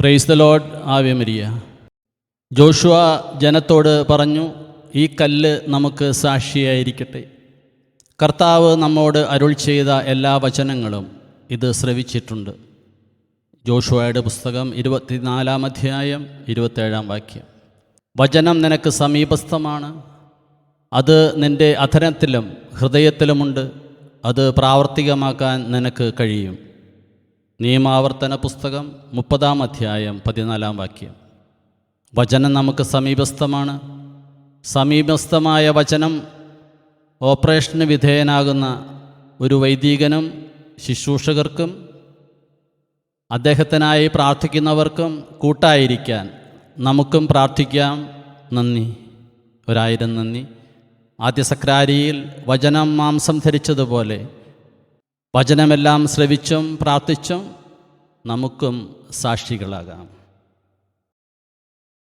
Price the lord ആവ്യ Maria. Joshua ജനത്തോട് പറഞ്ഞു ഈ കല്ല് നമുക്ക് സാക്ഷിയായിരിക്കട്ടെ. കർത്താവ് നമ്മോട് അരുൾ ചെയ്ത എല്ലാ വചനങ്ങളും ഇത് ശ്രവിച്ചിട്ടുണ്ട്. ജോഷുവയുടെ പുസ്തകം ഇരുപത്തിനാലാം അധ്യായം ഇരുപത്തേഴാം വാക്യം. വചനം നിനക്ക് സമീപസ്ഥമാണ്. അത് നിന്റെ അധരത്തിലും ഹൃദയത്തിലുമുണ്ട്. അത് പ്രാവർത്തികമാക്കാൻ നിനക്ക് കഴിയും. നിയമാവർത്തന പുസ്തകം മുപ്പതാം അധ്യായം പതിനാലാം വാക്യം. വചനം നമുക്ക് സമീപസ്ഥമാണ്. സമീപസ്ഥമായ വചനം ഓപ്പറേഷന് വിധേയനാകുന്ന ഒരു വൈദികനും ശുശ്രൂഷകർക്കും അദ്ദേഹത്തിനായി പ്രാർത്ഥിക്കുന്നവർക്കും കൂട്ടായിരിക്കാൻ നമുക്കും പ്രാർത്ഥിക്കാം. നന്ദി. ഒരായിരം നന്ദി. ആദ്യ സക്രാരിയിൽ വചനം മാംസം ധരിച്ചതുപോലെ വചനമെല്ലാം ശ്രവിച്ചും പ്രാർത്ഥിച്ചും നമുക്കും സാക്ഷികളാകാം.